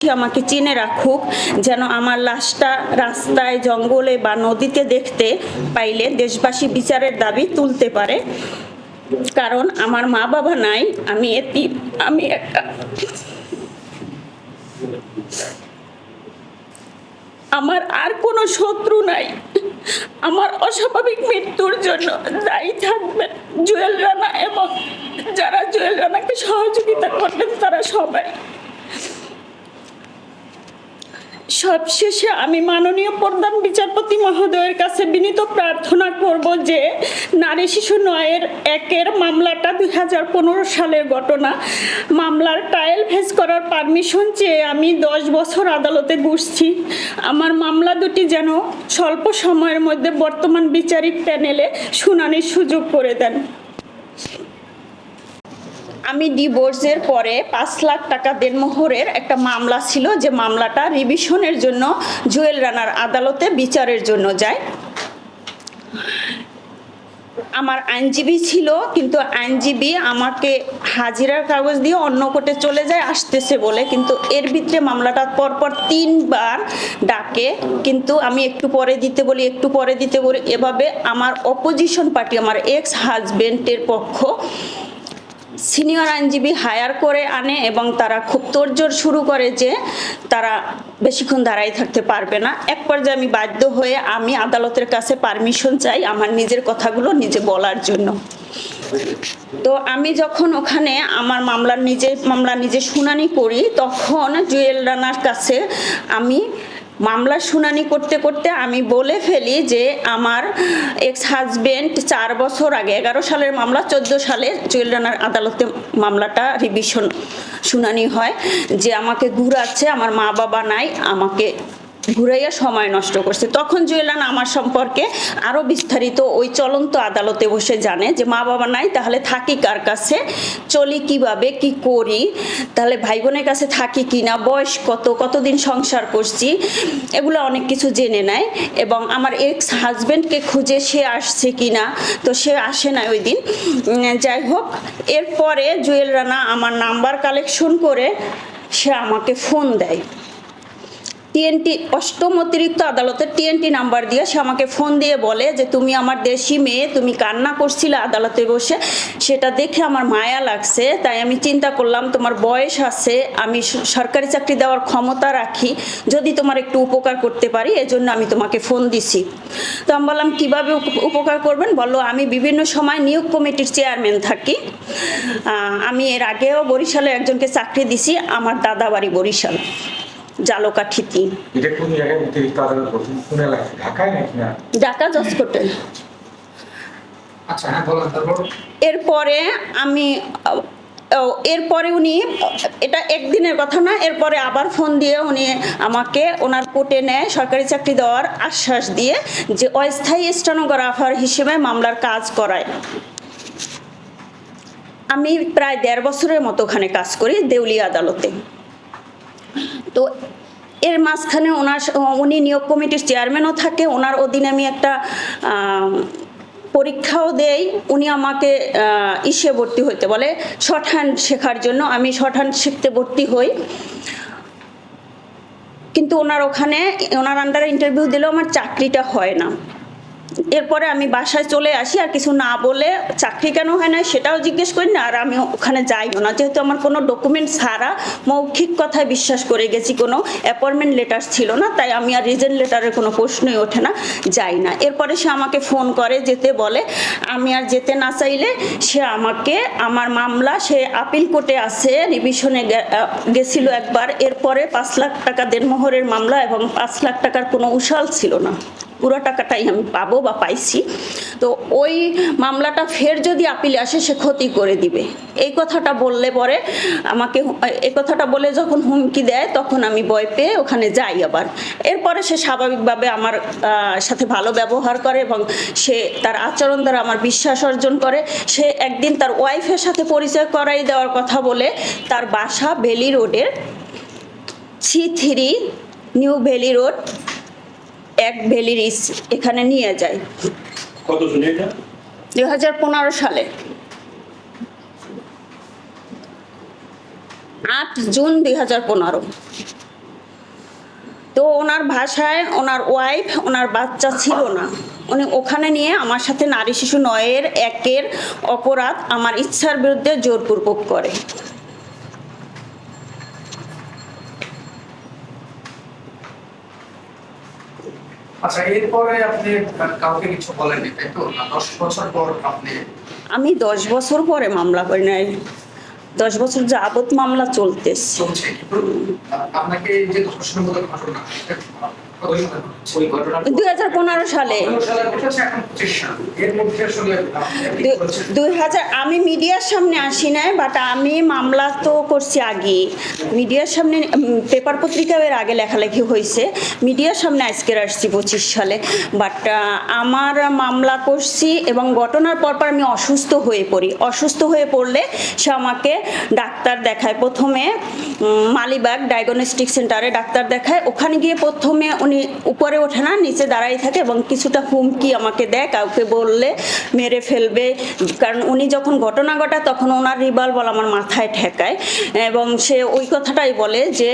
আমাকে চিনে রাখুক, যেন আমার লাশটা রাস্তায়, জঙ্গলে বা নদীতে দেখতে পাইলে দেশবাসী বিচারের দাবি তুলতে পারে। কারণ আমার মা বাবা নাই, আমি এটি আমি একটা আমার আর কোনো শত্রু নাই। আমার অস্বাভাবিক মৃত্যুর জন্য দায়ী থাকবেন জুয়েল রানা এবং যারা জুয়েল রানাকে সহযোগিতা করবেন তারা সবাই। সবশেষে আমি মাননীয় প্রধান বিচারপতি মহোদয়ের কাছে বিনীত প্রার্থনা করব যে নারী শিশু নয়ের একের মামলাটা দুই হাজার পনেরো সালের ঘটনা। মামলার ট্রায়াল ফেস করার পারমিশন চেয়ে আমি দশ বছর আদালতে ঘুরছি। আমার মামলা দুটি যেন স্বল্প সময়ের মধ্যে বর্তমান বিচারিক প্যানেলে শুনানির সুযোগ করে দেন। আমি ডিভোর্সের পরে পাঁচ লাখ টাকা দেনমোহরের একটা মামলা ছিল, যে মামলাটা রিভিশনের জন্য, জুয়েল রানার আদালতে বিচারের জন্য যায়। আমার আইনজীবী ছিল, কিন্তু আইনজীবী আমাকে হাজিরার কাগজ দিয়ে অন্য কোর্টে চলে যায়, আসতেছে বলে, কিন্তু এর ভিতরে মামলাটা পরপর তিনবার ডাকে, কিন্তু আমি একটু পরে দিতে বলি, একটু পরে দিতে বলি, এভাবে আমার অপোজিশন পার্টি আমার এক্স হাজবেন্ডের পক্ষ সিনিয়র আইনজীবী হায়ার করে আনে এবং তারা খুব তোড়জোড় শুরু করে যে তারা বেশিক্ষণ দাঁড়াই থাকতে পারবে না। এক পর্যায়ে আমি বাধ্য হয়ে আমি আদালতের কাছে পারমিশন চাই আমার নিজের কথাগুলো নিজে বলার জন্য। তো আমি যখন ওখানে আমার মামলার নিজে মামলা নিজে শুনানি করি, তখন জুয়েল রানার কাছে আমি মামলা শুনানি করতে করতে আমি বলে ফেলি যে আমার এক্স হাজবেন্ড চার বছর আগে, এগারো সালের মামলা, চোদ্দ সালে চুয়েলডানার আদালতে মামলাটা রিভিশন শুনানি হয়। যে আমাকে ঘুরাচ্ছে, আমার মা বাবা নাই, আমাকে ঘুরাইয়া সময় নষ্ট করছে। তখন জুয়েলান আমার সম্পর্কে আরও বিস্তারিত ওই চলন্ত আদালতে বসে জানে যে মা বাবা নাই, তাহলে থাকি কার কাছে? চলি কীভাবে? কি করি? তাহলে ভাই বোনের কাছে থাকি কি না বয়স কত? কতদিন সংসার করছি? এগুলো অনেক কিছু জেনে নেয় এবং আমার এক্স হাজব্যান্ডকে খুঁজে সে আসছে কি না তো সে আসে না ওই দিন। যাই হোক, এরপরে জুয়েল রানা আমার নাম্বার কালেকশন করে সে আমাকে ফোন দেয়। টিএনটি অষ্টম অতিরিক্ত আদালতের টিএনটি নাম্বার দিয়ে সে আমাকে ফোন দিয়ে বলে যে, তুমি আমার দেশি মেয়ে, তুমি কান্না করছিলে আদালতে বসে। সেটা দেখে আমার মায়া লাগছে, তাই আমি চিন্তা করলাম তোমার বয়স আছে, আমি সরকারি চাকরি দেওয়ার ক্ষমতা রাখি। যদি তোমার একটু উপকার করতে পারি, এজন্য আমি তোমাকে ফোন দিছি। তো আমি বললাম, কীভাবে উপ- উপকার করবেন? বলল, আমি বিভিন্ন সময় নিয়োগ কমিটির চেয়ারম্যান থাকি। আমি এর আগেও বরিশালে একজনকে চাকরি দিছি, আমার দাদা বাড়ি বরিশাল। জালকাঠি তিন এটা কোন জায়গায় অতিরিক্ত আদালত করছেন কোন এলাকায়? ঢাকায় নাকি না? ঢাকা জসকোটে আচ্ছা হ্যাঁ বলেন তারপর। এরপরে আমি ও, এরপরে উনি এটা একদিনের কথা না এরপরে আবার ফোন দিয়ে উনি আমাকে ওনার কোর্টে নেয় সরকারি চাকরি দেওয়ার আশ্বাস দিয়ে যে অস্থায়ী স্টেনোগ্রাফার হিসেবে মামলার কাজ করায়। আমি প্রায় দেড় বছরের মতো ওখানে কাজ করি দেউলিয়া আদালতে। তো এর মাঝখানে ওনার উনি নিয়োগ কমিটির চেয়ারম্যানও থাকে, ওনার অধীনে আমি একটা পরীক্ষাও দেই। উনি আমাকে ইসে ভর্তি হইতে বলে, শর্ট হ্যান্ড শেখার জন্য। আমি শর্ট হ্যান্ড শিখতে ভর্তি হই। কিন্তু ওনার ওখানে, ওনার আন্ডারে ইন্টারভিউ দিলেও আমার চাকরিটা হয় না। এরপরে আমি বাসায় চলে আসি, আর কিছু না বলে চাকরি কেন হয় না সেটাও জিজ্ঞেস করি না, আর আমি ওখানে যাইও না। যেহেতু আমার কোনো ডকুমেন্ট ছাড়া মৌখিক কথায় বিশ্বাস করে গেছি, কোনো অ্যাপয়েন্টমেন্ট লেটার ছিল না, তাই আমি আর রিজেন্ট লেটারের কোনো প্রশ্নই ওঠে না, যাই না। এরপরে সে আমাকে ফোন করে, যেতে বলে, আমি আর যেতে না চাইলে সে আমাকে, আমার মামলা সে আপিল কোর্টে আছে রিভিশনে গেছিল একবার, এরপরে পাঁচ লাখ টাকা দেনমোহরের মামলা এবং পাঁচ লাখ টাকার কোনো উশাল ছিল না। পুরো টাকাটাই আমি পাবো বা পাইছি। তো ওই মামলাটা ফের যদি আপিলে আসে, সে ক্ষতি করে দিবে। এই কথাটা বললে পরে আমাকে এই কথাটা বলে যখন হুমকি দেয়, তখন আমি ভয় পেয়ে ওখানে যাই আবার। এরপরে সে স্বাভাবিকভাবে আমার সাথে ভালো ব্যবহার করে এবং সে তার আচরণ দ্বারা আমার বিশ্বাস অর্জন করে। সে একদিন তার ওয়াইফের সাথে পরিচয় করাই দেওয়ার কথা বলে তার বাসা বেলি রোডের ছি থ্রি নিউ ভ্যালি রোড এক ভ্যালির এখানে নিয়ে যায়। কত দুই হাজার পনেরো সালে। আট জুন দুই হাজার পনেরো। তো ওনার ভাষায় ওনার ওয়াইফ ওনার বাচ্চা ছিল না। উনি ওখানে নিয়ে আমার সাথে নারী শিশু নয়ের একের অপরাধ আমার ইচ্ছার বিরুদ্ধে জোরপূর্বক করে। আচ্ছা এরপরে আপনি কাউকে কিছু বলেননি তাই তো? দশ বছর পর আপনি আমি দশ বছর পরে মামলা করি নাই। দশ বছর যাবত মামলা চলতেছে। আপনাকে যে ধর্ষণের মতো ঘটনা দুই হাজার পনেরো সালে? দুই হাজার আমি মিডিয়ার সামনে আসি নাই বাট আমি মামলা তো করছি আগে। মিডিয়ার সামনে পেপার পত্রিকাও এর আগে লেখালেখি হয়েছে। মিডিয়ার সামনে আজকের আসছি পঁচিশ সালে। বাট আমার মামলা করছি এবং ঘটনার পরপর আমি অসুস্থ হয়ে পড়ি। অসুস্থ হয়ে পড়লে সে আমাকে ডাক্তার দেখায়। প্রথমে মালিবাগ ডায়াগনস্টিক সেন্টারে ডাক্তার দেখায়। ওখানে গিয়ে প্রথমে উনি উপরে ওঠে না, নিচে দাঁড়াই থাকে এবং কিছুটা হুমকি আমাকে দেয়, কাউকে বললে মেরে ফেলবে। কারণ উনি যখন ঘটনা ঘটায় তখন ওনার রিভলভার আমার মাথায় ঠেকায় এবং সে ওই কথাটাই বলে যে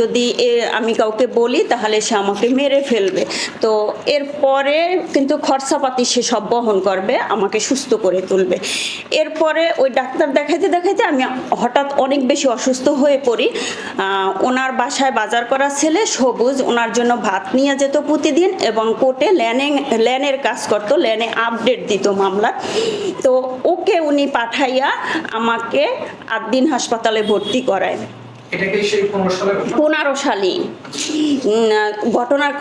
যদি এ, আমি কাউকে বলি তাহলে সে আমাকে মেরে ফেলবে। তো এরপরে কিন্তু খরচাপাতি সে সব বহন করবে, আমাকে সুস্থ করে তুলবে। এরপরে ওই ডাক্তার দেখাইতে দেখাইতে আমি হঠাৎ অনেক বেশি অসুস্থ হয়ে পড়ি। ওনার বাসায় বাজার করা ছেলে সবুজ, ওনার জন্য ভাত নিয়ে যেত প্রতিদিন এবং কোর্টে ল্যানে, ল্যানের কাজ করত, ল্যানে আপডেট দিত মামলা। তো ওকে উনি পাঠাইয়া আমাকে আদিন হাসপাতালে ভর্তি করায়। পনেরো সালে। ঘটনার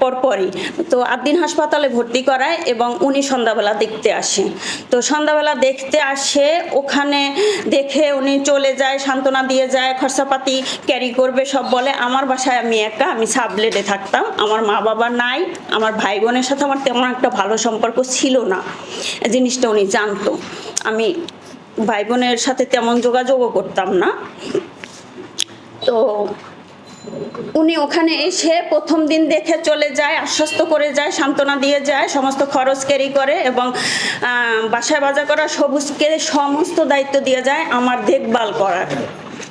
পরপরই। তো আটদিন হাসপাতালে ভর্তি করায় এবং উনি সন্ধ্যাবেলা দেখতে আসে। তো সন্ধ্যাবেলা দেখতে আসে, ওখানে দেখে উনি চলে যায়, সান্ত্বনা দিয়ে যায়, খরচাপাতি ক্যারি করবে, সব বলে, আমার বাসায় আমি একা, আমি সাবলেটে থাকতাম। আমার মা বাবা নাই, আমার ভাই বোনের সাথে আমার তেমন একটা ভালো সম্পর্ক ছিল না। জিনিসটা উনি জানতো। আমি ভাই বোনের সাথে তেমন যোগাযোগও করতাম না। তো উনি ওখানে এসে প্রথম দিন দেখে চলে যায়, আশ্বস্ত করে যায়, সান্ত্বনা দিয়ে যায়, সমস্ত খরচ ক্যারি করে এবং বাসায় বাজার করা সবুজকে সমস্ত দায়িত্ব দিয়ে যায় আমার দেখভাল করার।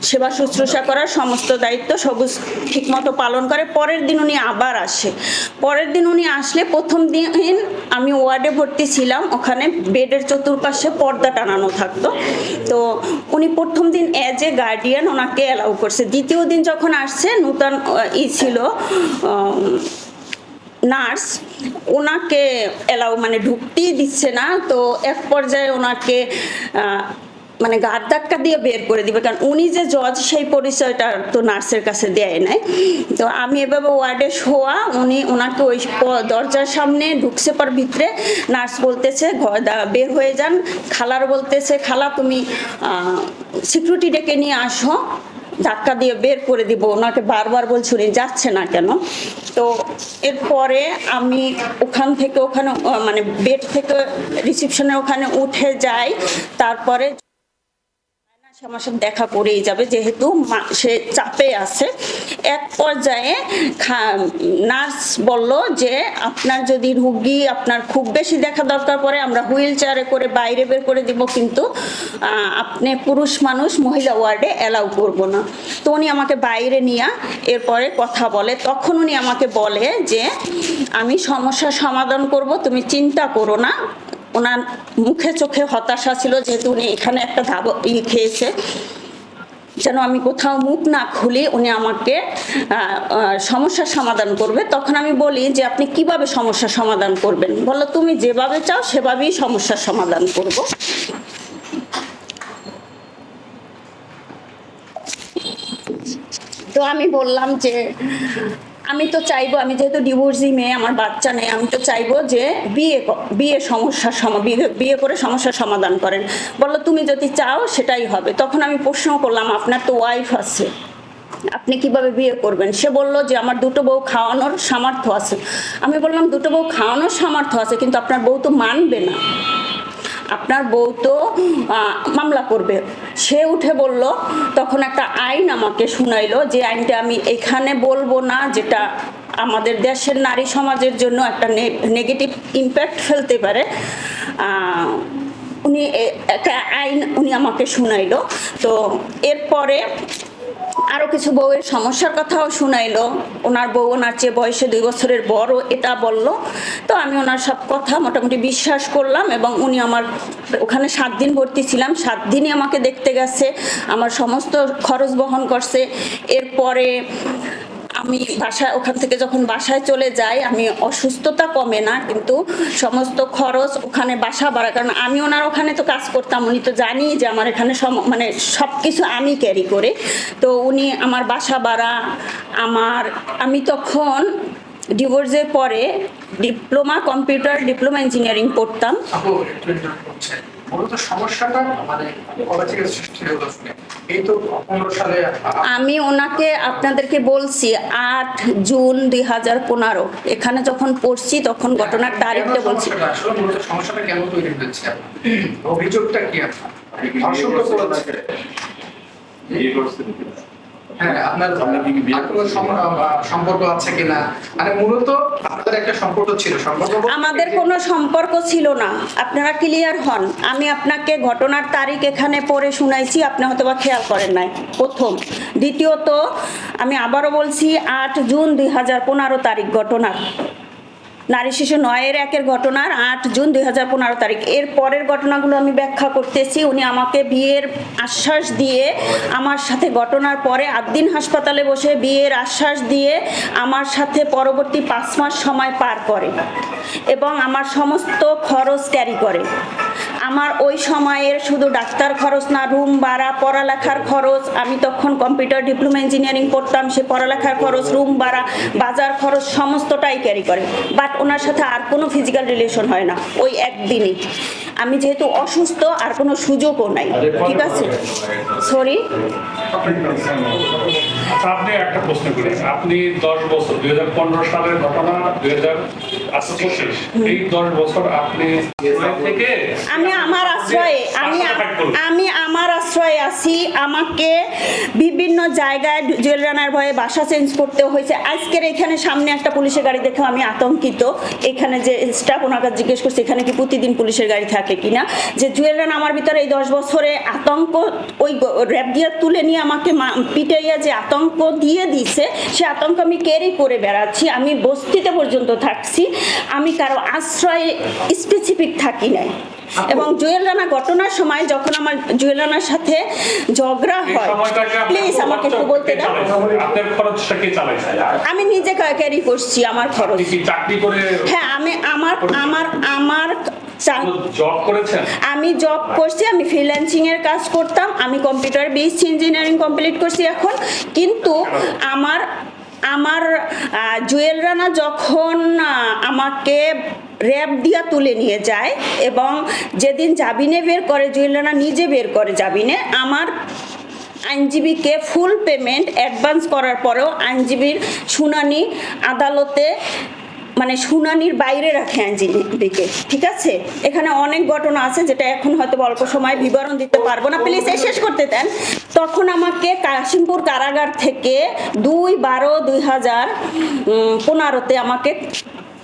সেবা শুশ্রূষা করার সমস্ত দায়িত্ব সবুজ ঠিকমতো পালন করে। পরের দিন উনি আবার আসে। পরের দিন উনি আসলে প্রথম দিন আমি ওয়ার্ডে ভর্তি ছিলাম। ওখানে বেডের চতুর্পাশে পর্দা টানানো থাকতো। তো উনি প্রথম দিন অ্যাজ এ গার্ডিয়ান ওনাকে অ্যালাউ করছে। দ্বিতীয় দিন যখন আসছে, নূতন ই ছিল নার্স, ওনাকে এলাও মানে ঢুকতেই দিচ্ছে না। তো এক পর্যায়ে ওনাকে মানে গার ধাক্কা দিয়ে বের করে দিবে, কারণ উনি যে জজ সেই পরিচয়টা তো নার্সের কাছে দেয় নাই। তো আমি এভাবে ওয়ার্ডে শোয়া উনি ওনাকে ওই দরজার সামনে ঢুকছে পর ভিতরে, নার্স বলতেছে বের হয়ে যান। খালার বলতেছে, খালা, তুমি সিকিউরিটি ডেকে নিয়ে আসো। ধাক্কা দিয়ে বের করে দিব। ওনাকে বারবার বলছি, উনি যাচ্ছে না কেন? তো এরপরে আমি ওখান থেকে ওখানে মানে বেড থেকে রিসিপশনের ওখানে উঠে যাই। তারপরে আমার দেখা করেই যাবে, যেহেতু সে চাপে আছে। এক পর্যায়ে নার্স বলল যে, আপনার যদি রুগী আপনার খুব বেশি দেখা দরকার পড়ে, আমরা হুইল চেয়ারে করে বাইরে বের করে দিব, কিন্তু আপনি পুরুষ মানুষ, মহিলা ওয়ার্ডে অ্যালাউ করব না। তো উনি আমাকে বাইরে নিয়ে এরপরে কথা বলে। তখন উনি আমাকে বলে যে, আমি সমস্যার সমাধান করব, তুমি চিন্তা করো না। ওনার মুখে চোখে হতাশা ছিল যেহেতু উনি এখানে একটা ধাব ই খেয়েছে। যেন আমি কোথাও মুখ না খুলি, উনি আমাকে সমস্যার সমাধান করবে। তখন আমি বলি যে, আপনি কীভাবে সমস্যার সমাধান করবেন? বলো তুমি যেভাবে চাও, সেভাবেই সমস্যার সমাধান করব। তো আমি বললাম যে আমি তো চাইব, আমি যেহেতু ডিভোর্সি মেয়ে, আমার বাচ্চা নেই, আমি তো চাইব যে বিয়ে বিয়ে সমস্যার সমা, বিয়ে- বিয়ে করে সমস্যার সমাধান করেন। বলল, তুমি যদি চাও, সেটাই হবে। তখন আমি প্রশ্ন করলাম, আপনার তো ওয়াইফ আছে। আপনি কীভাবে বিয়ে করবেন? সে বলল যে, আমার দুটো বউ খাওয়ানোর সামর্থ্য আছে। আমি বললাম, দুটো বউ খাওয়ানোর সামর্থ্য আছে, কিন্তু আপনার বউ তো মানবে না। আপনার বউ তো মামলা করবে। সে উঠে বলল, তখন একটা আইন আমাকে শুনাইলো যে আইনটা আমি এখানে বলব না, যেটা আমাদের দেশের নারী সমাজের জন্য একটা নেগেটিভ ইম্প্যাক্ট ফেলতে পারে। উনি একটা আইন উনি আমাকে শুনাইলো। তো এরপরে আরও কিছু বউয়ের সমস্যার কথাও শুনাইলো। ওনার বউ ওনার চেয়ে বয়সে দুই বছরের বড়, এটা বলল। তো আমি ওনার সব কথা মোটামুটি বিশ্বাস করলাম এবং উনি আমার ওখানে সাত দিন ভর্তি ছিলাম। সাত দিনই আমাকে দেখতে গেছে, আমার সমস্ত খরচ বহন করছে। এরপরে আমি বাসায় ওখান থেকে যখন বাসায় চলে যাই, আমি অসুস্থতা কমে না, কিন্তু সমস্ত খরচ ওখানে বাসা বাড়া কারণ আমি ওনার ওখানে তো কাজ করতাম, উনি তো জানি যে আমার এখানে মানে সব কিছু আমি ক্যারি করে। তো উনি আমার বাসা বাড়া আমার, আমি তখন ডিভোর্সের পরে ডিপ্লোমা কম্পিউটার ডিপ্লোমা ইঞ্জিনিয়ারিং পড়তাম। মূলত সমস্যাটা মানে কবে থেকে সৃষ্টি হলো এই তো পনেরো সালে আমি ওনাকে আপনাদেরকে বলছি আট জুন দুই হাজার পনেরো। এখানে যখন পড়ছি তখন ঘটনার তারিখটা বলছি। সমস্যাটা? আসলে মূলত সমস্যাটা কেন তৈরি হয়েছে? অভিযোগটা কি আপনার? ধর্ষণ তো করেছে। বিয়ে করছেন হ্যাঁ আপনার আপনার কি বিয়ে কোনো সম্পর্ক আছে কিনা? মানে মূলত আপনাদের একটা সম্পর্ক ছিল সম্পর্ক আমাদের কোনো সম্পর্ক ছিল না। আপনারা ক্লিয়ার হন। আমি আপনাকে ঘটনার তারিখ এখানে পড়ে শুনাইছি আপনি হয়তো বা খেয়াল করেন নাই। প্রথম। দ্বিতীয়ত আমি আবারও বলছি আট জুন দুই হাজার পনেরো তারিখ ঘটনার। নারী শিশু নয়ের একের ঘটনার আট জুন দুই হাজার পনেরো তারিখ। এর পরের ঘটনাগুলো আমি ব্যাখ্যা করতেছি। উনি আমাকে বিয়ের আশ্বাস দিয়ে আমার সাথে ঘটনার পরে আদিন হাসপাতালে বসে বিয়ের আশ্বাস দিয়ে আমার সাথে পরবর্তী পাঁচ মাস সময় পার করে এবং আমার সমস্ত খরচ ক্যারি করে। আমার ওই সময়ের শুধু ডাক্তার খরচ না রুম ভাড়া পড়ালেখার খরচ আমি তখন কম্পিউটার ডিপ্লোমা ইঞ্জিনিয়ারিং পড়তাম সে পড়ালেখার খরচ রুম ভাড়া বাজার খরচ সমস্তটাই ক্যারি করে। বাট ওনার সাথে আর কোনো ফিজিক্যাল রিলেশন হয় না ওই একদিনই। আমি যেহেতু অসুস্থ আর কোনো সুযোগও নাই। ঠিক আছে? সরি আপনি একটা প্রশ্ন করি আপনি দশ বছর দুই হাজার পনেরো সালের ঘটনা দুই হাজার এই দশ বছর আপনি থেকে আমি আমার আশ্রয়ে আমি আমি আমার আশ্রয়ে আছি। আমাকে বিভিন্ন জায়গায় জুয়েল রানার ভয়ে বাসা চেঞ্জ করতে হয়েছে। আজকের এখানে সামনে একটা পুলিশের গাড়ি দেখে আমি আতঙ্কিত। এখানে যে স্টাফ ওনাকে জিজ্ঞেস করছে এখানে কি প্রতিদিন পুলিশের গাড়ি থাকে কিনা? যে জুয়েল রানা আমার ভিতরে এই দশ বছরে আতঙ্ক ওই র্যাপ দিয়ে তুলে নিয়ে আমাকে পিটাইয়া যে আতঙ্ক দিয়ে দিছে সে আতঙ্ক আমি ক্যারি করে বেড়াচ্ছি। আমি বস্তিতে পর্যন্ত থাকছি। আমি কারও আশ্রয়ে স্পেসিফিক থাকি নাই। এবং জুয়েল রানা ঘটনার সময় যখন আমার জুয়েল রানার সাথে ঝগড়া হয় প্লিজ আমাকে একটু বলতে দাও। আমি নিজে ক্যারি করছি আমার খরচ। হ্যাঁ আমি আমার আমার আমার আমি জব করছি আমি ফ্রিল্যান্সিং এর কাজ করতাম আমি কম্পিউটার বেসড ইঞ্জিনিয়ারিং কমপ্লিট করছি এখন। কিন্তু আমার আমার জুয়েল রানা যখন আমাকে র্যাব দিয়া তুলে নিয়ে যায় এবং যেদিন জাবিনে বের করে জুয়েল রানা নিজে বের করে জাবিনে, আমার আইনজীবীকে ফুল পেমেন্ট অ্যাডভান্স করার পরেও আইনজীবীর শুনানি আদালতে মানে শুনানির বাইরে রাখে আইনজীবীকে, ঠিক আছে? এখানে অনেক ঘটনা আছে যেটা এখন হয়তো অল্প সময় বিবরণ দিতে পারব না। প্লিজ এই শেষ করতে দেন। তখন আমাকে কাশিমপুর কারাগার থেকে দুই বারো দুই হাজার পনেরোতে আমাকে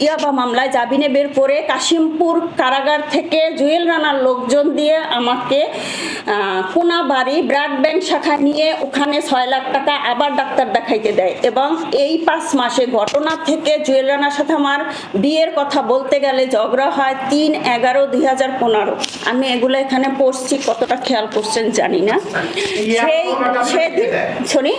ইয়াবা মামলায় জামিনে বের করে কাশিমপুর কারাগার থেকে জুয়েল রানার লোকজন দিয়ে আমাকে কোনাবাড়ি ব্লাড ব্যাংক শাখা নিয়ে ওখানে ছয় লাখ টাকা আবার ডাক্তার দেখাইতে দেয় এবং এই পাঁচ মাসে ঘটনা থেকে জুয়েল রানার সাথে আমার বিয়ের কথা বলতে গেলে ঝগড়া হয় তিন এগারো দুই হাজার পনেরো। আমি এগুলো এখানে পড়ছি কতটা খেয়াল করছেন জানি না। সেই সেদিন শুনি?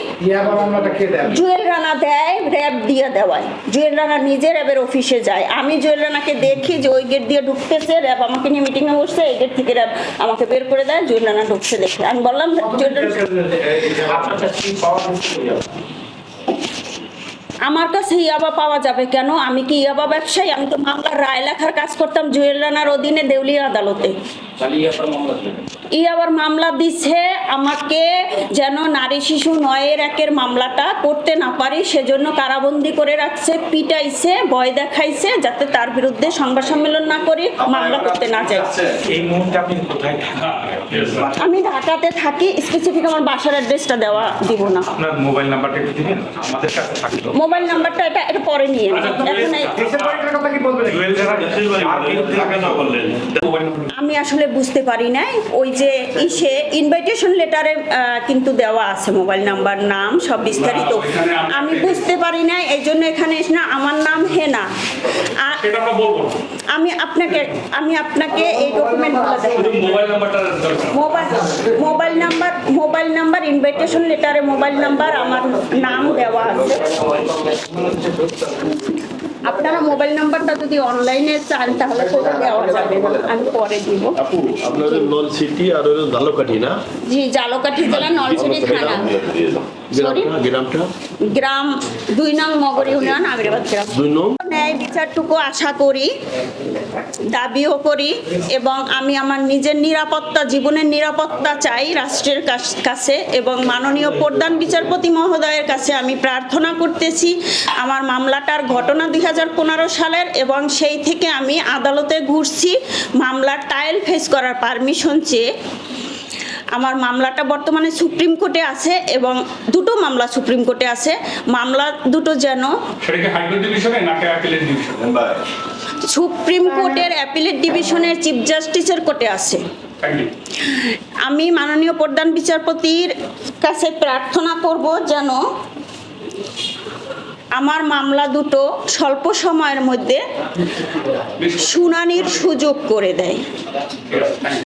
জুয়েল রানা দেয় র্যাব দিয়ে দেওয়ায়। জুয়েল রানা নিজে র্যাবের অফিসে যায়। আমি জুয়েলানাকে দেখি যে ওই গেট দিয়ে ঢুকতেছে র্যাব আমাকে নিয়ে মিটিংয়ে বসছে, এই গেট থেকে র্যাব আমাকে বের করে দেয়, জুয়েলানা ঢুকছে দেখে। আমি বললাম আমার কাছে ইয়াবা পাওয়া যাবে কেন? আমি কি ইয়াবা ব্যবসায়ী? আমি তো মামলার রায় লেখার কাজ করতাম জুয়েল রানার অধীনে দেউলিয়া আদালতে। ই আবার মামলা দিছে আমাকে যেন নারী শিশু নয়ের একের মামলাটা করতে না পারি সেজন্য কারাবন্দি করে রাখছে পিটাইছে ভয় দেখাইছে যাতে তার বিরুদ্ধে সংবাদ সম্মেলন না করি মামলা করতে না যাই। এই মুহূর্তে আপনি কোথায় থাকেন? আমি ঢাকাতে থাকি স্পেসিফিক আমার বাসার অ্যাড্রেসটা দেওয়া দিব না। আপনার মোবাইল নাম্বারটা একটু দিবেন? আমাদের কাছে মোবাইল নাম্বারটা এটা এটা পরে নিয়ে এখন এই- কথা কি বলবেন? জুয়েল দেশের বাড়ি আর বললেন, না বললেন? আমি আসলে বুঝতে পারি নাই। ওই যে ইসে ইনভাইটেশন লেটারে কিন্তু দেওয়া আছে মোবাইল নাম্বার নাম সব বিস্তারিত। আমি- বুঝতে পারি না এই জন্য এখানে এসে না আমার নাম হেনা। আমি আপনাকে আমি আপনাকে এই ডকুমেন্টগুলো mobile mobile number mobile number invitation লেটারে mobile number আমার নাম দেওয়া আছে। আপনারা মোবাইল নাম্বারটা যদি অনলাইনে চান তাহলে করে দেওয়া যাবে। আমি পরে দিব। আপু আপনাদের নলছিটি আর হলো জালকাঠি না? জি জালকাঠি জেলা নলছিটি থানা। গ্রামটা গ্রাম দুই নং মগর ইউনিয়ন আমিরাবাদ গ্রাম। দুই নং? ন্যায় বিচারটুকু আশা করি দাবিও করি এবং আমি আমার নিজের নিরাপত্তা জীবনের নিরাপত্তা চাই রাষ্ট্রের কাছ- কাছে এবং মাননীয় প্রধান বিচারপতি মহোদয়ের কাছে আমি প্রার্থনা করতেছি আমার মামলাটার ঘটনা দুই হাজার পনেরো সালের এবং সেই থেকে আমি আদালতে ঘুরছি মামলার টাইল ফেস করার পারমিশন চেয়ে। আমার মামলাটা বর্তমানে সুপ্রিম কোর্টে আছে এবং দুটো মামলা সুপ্রিম কোর্টে আছে। মামলা দুটো যেন সেটা কি হাইকোর্ট ডিভিশনে নাকি অ্যাপিলেট ডিভিশনে? সুপ্রিম কোর্টের অ্যাপিলেট ডিভিশনের চিফ জাস্টিসের কোর্টে আছে। আমি মাননীয় প্রধান বিচারপতির কাছে প্রার্থনা করব যেন আমার মামলা দুটো স্বল্প সময়ের মধ্যে শুনানির সুযোগ করে দেয়।